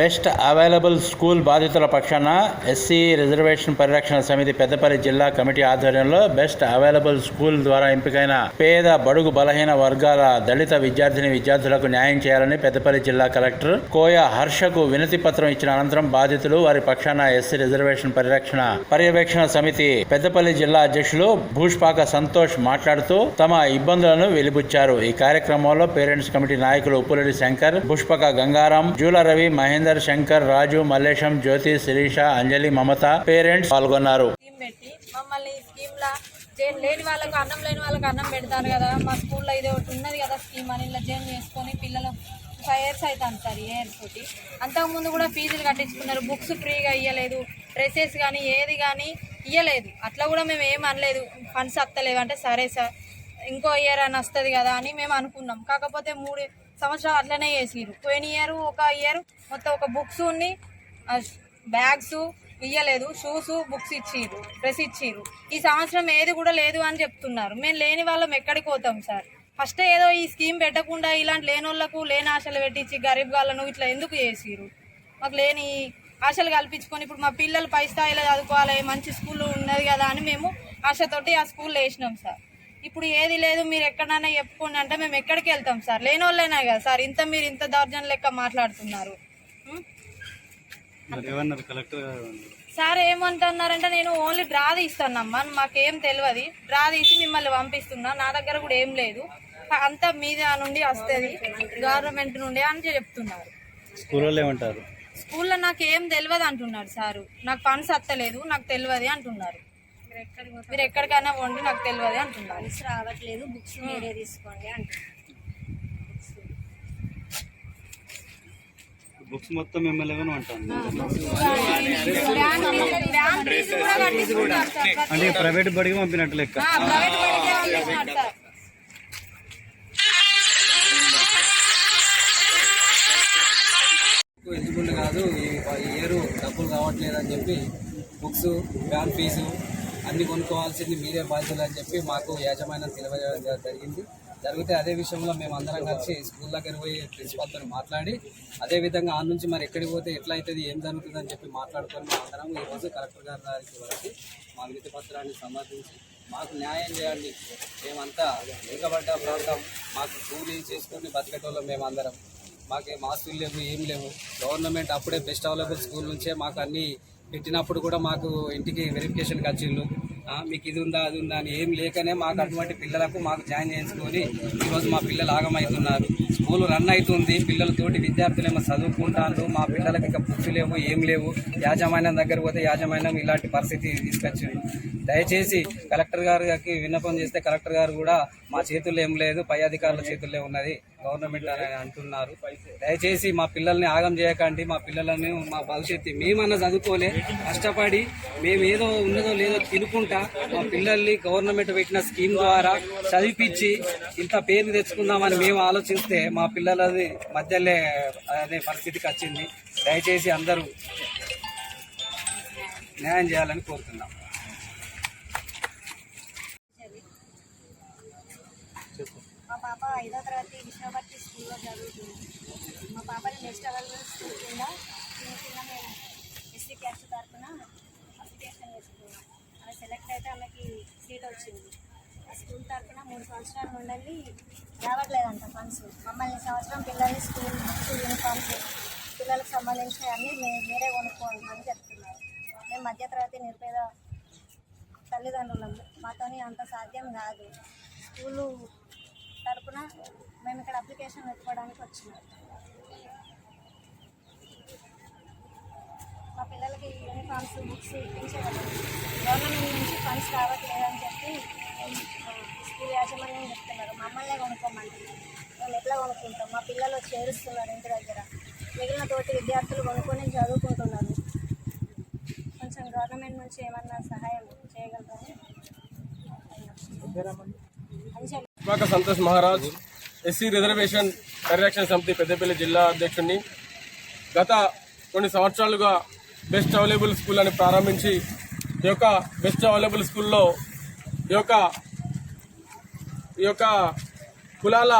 Best available school బాధితుల పక్షాన SC reservation పరిరక్షణ సమితి పెద్దపల్లి జిల్లా కమిటీ ఆధ్వర్యంలో బెస్ట్ అవైలబుల్ స్కూల్ ద్వారా ఎంపికైన పేద బడుగు బలహీన వర్గాల దళిత విద్యార్థిని విద్యార్థులకు న్యాయం చేయాలని పెద్దపల్లి జిల్లా కలెక్టర్ కోయ హర్షకు వినతి పత్రం ఇచ్చిన అనంతరం బాధితులు వారి పక్షాన ఎస్సీ రిజర్వేషన్ పరిరక్షణ పర్యవేక్షణ సమితి పెద్దపల్లి జిల్లా అధ్యక్షులు భూష్పాక సంతోష్ మాట్లాడుతూ తమ ఇబ్బందులను వెలిబుచ్చారు. ఈ కార్యక్రమంలో పేరెంట్స్ కమిటీ నాయకులు ఉప్పులడి శంకర్ పుష్పక గంగారాం జూల రవి మహేందర్ శంకర్ రాజు మల్లేశం జ్యోతి శిరీష అంజలి మమత పేరెంట్స్ పాల్గొన్నారు. స్కీమ్ పెట్టి మమ్మల్ని ఈ స్కీమ్ జైన్ లేని వాళ్ళకు అన్నం లేని వాళ్ళకి అన్నం పెడతారు కదా. మా స్కూల్లో ఇది ఒకటి ఉన్నది కదా స్కీమ్ అని. ఇలా జైన్ చేసుకొని పిల్లలు ఫైవ్ ఇయర్స్ అవుతాను సార్ ఇయర్స్ తోటి. అంతకుముందు కూడా ఫీజులు కట్టించుకున్నారు. బుక్స్ ఫ్రీగా ఇవ్వలేదు డ్రెస్సెస్ కానీ ఏది కానీ ఇవ్వలేదు అట్లా కూడా మేము ఏం అనలేదు. ఫండ్స్ అత్తలేవు. అంటే సరే సార్ ఇంకో ఇయర్ అని వస్తుంది కదా అని మేము అనుకున్నాం. కాకపోతే మూడు సంవత్సరం అట్లనే చేసిరు పోయిన ఇయర్ ఒక ఇయర్ మొత్తం ఒక బుక్స్ ఉన్ని బ్యాగ్స్ ఇయ్యలేదు. షూస్ బుక్స్ ఇచ్చిర్రు డ్రెస్ ఇచ్చిర్రు. ఈ సంవత్సరం ఏది కూడా లేదు అని చెప్తున్నారు. మేము లేని వాళ్ళం ఎక్కడికి పోతాం సార్? ఫస్ట్ ఏదో ఈ స్కీమ్ పెట్టకుండా ఇలాంటి లేని వాళ్ళకు లేని ఆశలు పెట్టించి గరీబ్ వాళ్ళను ఇట్లా ఎందుకు చేసిరు మాకు లేని ఆశలు కల్పించుకొని ఇప్పుడు మా పిల్లలు పై స్థాయిలో చదువుకోవాలి మంచి స్కూల్ ఉన్నది కదా అని మేము ఆశతోటి ఆ స్కూల్లో వేసినాం సార్. ఇప్పుడు ఏది లేదు మీరు ఎక్కడైనా చెప్పుకోండి అంటే మేము ఎక్కడికి వెళ్తాం సార్? లేని వాళ్ళైనా కదా సార్ ఇంత మీరు ఇంత దౌర్జన్యం లెక్క మాట్లాడుతున్నారు. సార్ ఏమంటున్నారంటే నేను ఓన్లీ డ్రా తీస్తానమ్మా మాకేం తెలియదు. డ్రా తీసి మిమ్మల్ని పంపిస్తున్నా నా దగ్గర కూడా ఏం లేదు. అంతా మీద నుండి వస్తుంది గవర్నమెంట్ నుండి అని చెప్తున్నారు. స్కూల్లో ఏమంటారు? స్కూల్లో నాకు ఏం తెలియదు అంటున్నాడు సారు. నాకు ఫండ్స్ వస్తలేదు నాకు తెలియదు అంటున్నారు. మీరు ఎక్కడికైనా పోండి నాకు తెలియదు అంటున్నారు. రావట్లేదు బుక్స్ మీరే తీసుకోండి అంటున్నారు. బుక్స్ మొత్తం ఎమ్మెల్యే అంటాను వ్యాన్ ఫీజు- వ్యాన్ ఫీజు కూడా కట్టించుకున్నారు సార్. అంటే ప్రైవేట్ బడికి పంపినట్టు లెక్క. ఎలిజిబుల్ కాదు ఈ ఇయర్ డబ్బులు రావట్లేదు అని చెప్పి బుక్స్ వ్యాన్ ఫీజు అన్ని కొనుక్కోవాల్సింది మీరే బాధ్యులు అని చెప్పి మాకు యాజమాన్యం తెలియజేయడం జరిగింది. జరిగితే అదే విషయంలో మేము అందరం కలిసి స్కూల్ దగ్గర పోయి ప్రిన్సిపాల్తో మాట్లాడి అదే విధంగా ఆ నుంచి మరి ఎక్కడికి పోతే ఎట్లా అవుతుంది ఏం జరుగుతుంది అని చెప్పి మాట్లాడుకొని మేము అందరం ఈరోజు కలెక్టర్ గారి దగ్గరికి వచ్చి మా వినతి పత్రాన్ని సమర్పించి మాకు న్యాయం చేయండి. మేమంతా వెనుకబడ్డ ప్రాంతం మాకు కూలీ చేసుకొని బతికేటోళ్ళం మేమందరం మాకేం ఆస్తులు లేవు ఏం లేవు. గవర్నమెంట్ అప్పుడే బెస్ట్ అవైలబుల్ స్కూల్ నుంచే మాకు అన్ని పెట్టినప్పుడు కూడా మాకు ఇంటికి వెరిఫికేషన్కి వచ్చిండ్రు మీకు ఇది ఉందా అది ఉందా అని ఏం లేకనే మాకు అటువంటి పిల్లలకు మాకు జాయిన్ చేసుకొని ఈరోజు మా పిల్లలు ఆగమవుతున్నారు స్కూల్ రన్ అవుతుంది పిల్లలతోటి విద్యార్థులేమో చదువుకుంటాను మా పిల్లలకి ఇంకా బుక్స్ లేవు ఏం లేవు. యాజమాన్యం దగ్గర పోతే యాజమాన్యం ఇలాంటి పరిస్థితి తీసుకొచ్చింది. దయచేసి కలెక్టర్ గారికి విన్నపం చేస్తే కలెక్టర్ గారు కూడా మా చేతుల్లో ఏం లేదు పై అధికారుల చేతుల్లో ఉన్నది గవర్నమెంట్ అని అంటున్నారు. దయచేసి మా పిల్లల్ని ఆగం చేయకండి మా పిల్లలని మా భవిష్యత్తు మేమన్నా చదువుకోలే కష్టపడి మేము ఏదో ఉన్నదో లేదో తినుకుంటా ద్వారా మా పిల్లల్ని గవర్నమెంట్ పెట్టిన స్కీమ్ ద్వారా చదివిపించి ఇంత పేరు తెచ్చుకుందామని మేము ఆలోచిస్తే మా పిల్లలది మధ్యలో అనే పరిస్థితికి వచ్చింది. దయచేసి అందరూ న్యాయం చేయాలని కోరుతున్నాం. మా పాప ఐదో తరగతి విష్ణుభర్తి స్కూల్లో చదువుతుంది. మా పాపని నెక్స్ట్ అవైలబుల్ స్కూల్ కింద చిన్న చిన్న మేము ఎస్సీ క్యాస్ట్ తరఫున అప్లికేషన్ చేసుకున్నాం సెలెక్ట్ అయితే ఆమెకి సీట్ వచ్చింది. ఆ స్కూల్ తరఫున మూడు సంవత్సరాలు ఉండాలి రావట్లేదంట ఫండ్స్. మమ్మల్ని సంవత్సరం పిల్లల్ని స్కూల్ బుక్స్ యూనిఫామ్స్ పిల్లలకు సంబంధించినవన్నీ మేము మీరే కొనుక్కోండి అని చెప్తున్నారు. మేము మధ్యతరగతి నిరుపేద తల్లిదండ్రులం మాతోని అంత సాధ్యం కాదు. స్కూలు తరఫున మేము ఇక్కడ అప్లికేషన్ పెట్టుకోవడానికి వచ్చినాం. మా పిల్లలకి యూనిఫామ్స్ బుక్స్ ఇప్పించగలం గవర్నమెంట్ నుంచి ఫండ్స్ రావట్లేదని చెప్పి స్కూల్ యాజమాన్యం చెప్తున్నారు. మమ్మల్నే కొనుక్కోమంటున్నారు మేము ఎట్లా కొనుక్కుంటాం? మా పిల్లలు చేరుస్తున్నారు ఇంటి దగ్గర. మిగిలిన తోటి విద్యార్థులు కొనుక్కొని చదువుకుంటున్నారు. కొంచెం గవర్నమెంట్ నుంచి ఏమన్నా సహాయం చేయండి విశాఖ సంతోష్ మహారాజ్ ఎస్సీ రిజర్వేషన్ పరిరక్షణ సమితి పెద్దపల్లి జిల్లా అధ్యక్షుడిని గత కొన్ని సంవత్సరాలుగా బెస్ట్ అవైలబుల్ స్కూల్ అని ప్రారంభించి ఈ యొక్క బెస్ట్ అవైలబుల్ స్కూల్లో ఈ యొక్క ఈ యొక్క కులాల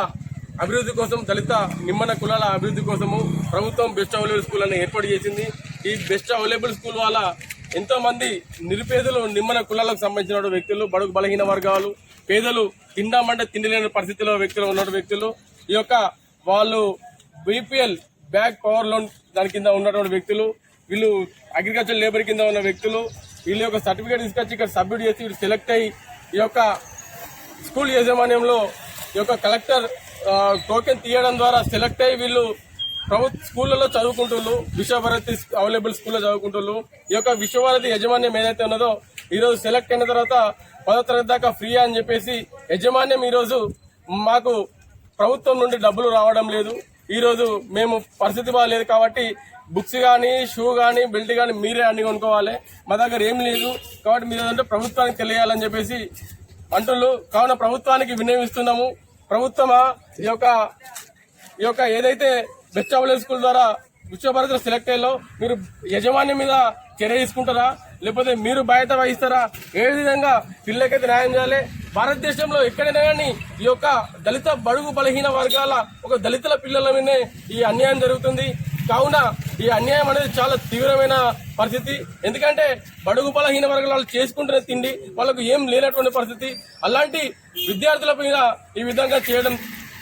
అభివృద్ధి కోసం దళిత నిమ్మన కులాల అభివృద్ధి కోసము ప్రభుత్వం బెస్ట్ అవైలబుల్ స్కూల్ అని ఏర్పాటు చేసింది. ఈ బెస్ట్ అవైలబుల్ స్కూల్ వల్ల ఎంతోమంది నిరుపేదలు నిమ్మన కులాలకు సంబంధించిన వ్యక్తులు బడుగు బలహీన వర్గాలు పేదలు తిండామంటే తిండిలేని పరిస్థితిలో వ్యక్తులు ఉన్న వ్యక్తులు ఈ యొక్క వాళ్ళు బీపీఎల్ బ్యాక్ పవర్ లోన్ దాని కింద ఉన్నటువంటి వ్యక్తులు వీళ్ళు అగ్రికల్చర్ లేబర్ కింద ఉన్న వ్యక్తులు వీళ్ళ యొక్క సర్టిఫికేట్ తీసుకొచ్చి ఇక్కడ సబ్మిట్ చేసి వీళ్ళు సెలెక్ట్ అయ్యి ఈ యొక్క స్కూల్ యాజమాన్యంలో ఈ యొక్క కలెక్టర్ టోకెన్ తీయడం ద్వారా సెలెక్ట్ అయ్యి వీళ్ళు ప్రభుత్వ స్కూళ్ళలో చదువుకుంటున్నారు విశ్వభారతి అవైలబుల్ స్కూల్లో చదువుకుంటున్నారు ఈ యొక్క విశ్వభారతి యాజమాన్యం ఏదైతే ఉన్నదో ఈరోజు సెలెక్ట్ అయిన తర్వాత పదో తరగతి దాకా ఫ్రీ అని చెప్పేసి యాజమాన్యం ఈరోజు మాకు ప్రభుత్వం నుండి డబ్బులు రావడం లేదు. ఈరోజు మేము పరిస్థితి బాగాలేదు కాబట్టి బుక్స్ కానీ షూ కానీ బెల్ట్ కానీ మీరే అన్ని కొనుక్కోవాలి. మా దగ్గర ఏం లేదు. కాబట్టి మీరు ఏదంటే ప్రభుత్వానికి తెలియాలని చెప్పేసి అంటున్నారు కావున ప్రభుత్వానికి వినియోగిస్తున్నాము ప్రభుత్వమా? ఈ యొక్క ఈ యొక్క ఏదైతే బెస్ట్ అవైలబుల్ స్కూల్ ద్వారా విశ్వభారతిలో సెలెక్ట్ అయ్యో మీరు యజమాని మీద చర్య తీసుకుంటారా? లేకపోతే మీరు బాధ్యత వహిస్తారా? ఏ విధంగా పిల్లలకైతే న్యాయం చేయాలి? భారతదేశంలో ఎక్కడైనా కానీ ఈ యొక్క దళిత బడుగు బలహీన వర్గాల ఒక దళితుల పిల్లల మీదనే ఈ అన్యాయం జరుగుతుంది. కావున ఈ అన్యాయం అనేది చాలా తీవ్రమైన పరిస్థితి. ఎందుకంటే బడుగు బలహీన వర్గాలు వాళ్ళు చేసుకుంటున్న తిండి వాళ్ళకు ఏం లేనటువంటి పరిస్థితి. అలాంటి విద్యార్థుల మీద ఈ విధంగా చేయడం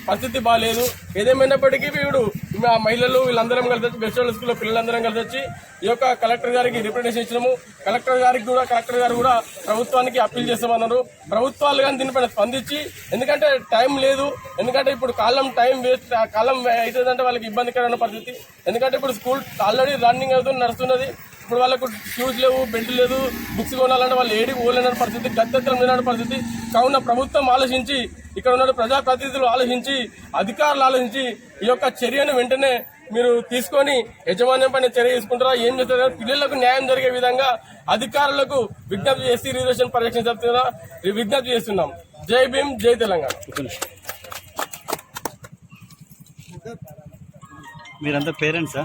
పరిస్థితి బాగాలేదు ఏదేమైనప్పటికీ వీడు మా మహిళలు వీళ్ళందరం కలిసి వచ్చి బెస్ట్ స్కూల్లో పిల్లలందరం కలిసి వచ్చి ఈ యొక్క కలెక్టర్ గారికి రిప్రజెంటేషన్ ఇచ్చినాము. కలెక్టర్ గారికి కూడా కలెక్టర్ గారు కూడా ప్రభుత్వానికి అప్పీల్ చేస్తామన్నారు. ప్రభుత్వాలు కానీ దీనిపైన స్పందించి ఎందుకంటే టైం లేదు. ఎందుకంటే ఇప్పుడు కాలం టైం వేస్ట్ కాలం అవుతుందంటే వాళ్ళకి ఇబ్బందికరమైన పరిస్థితి. ఎందుకంటే ఇప్పుడు స్కూల్ ఆల్రెడీ రన్నింగ్ అవుతుంది నడుస్తున్నది. ఇప్పుడు వాళ్ళకు షూస్ లేవు బెల్ట్ లేదు బుక్స్ కొనాలంటే వాళ్ళు ఏడికి పోలేని పరిస్థితి గత్తెత్తరం లేని పరిస్థితి. కావున ప్రభుత్వం ఆలోచించి ఇక్కడ ఉన్న ప్రజాప్రతినిధులు ఆలోచించి అధికారులు ఆలోచించి ఈ యొక్క చర్యను వెంటనే మీరు తీసుకొని యజమాన్యం పైన చర్య తీసుకుంటారా ఏం చేస్తారా? పిల్లలకు న్యాయం జరిగే విధంగా అధికారులకు విజ్ఞప్తి చేసి రిజర్వేషన్ పరిరక్షణ చెప్తున్నా విజ్ఞప్తి చేస్తున్నాం. జై భీమ్ జై తెలంగాణ. మీరంతా పేరెంట్సా?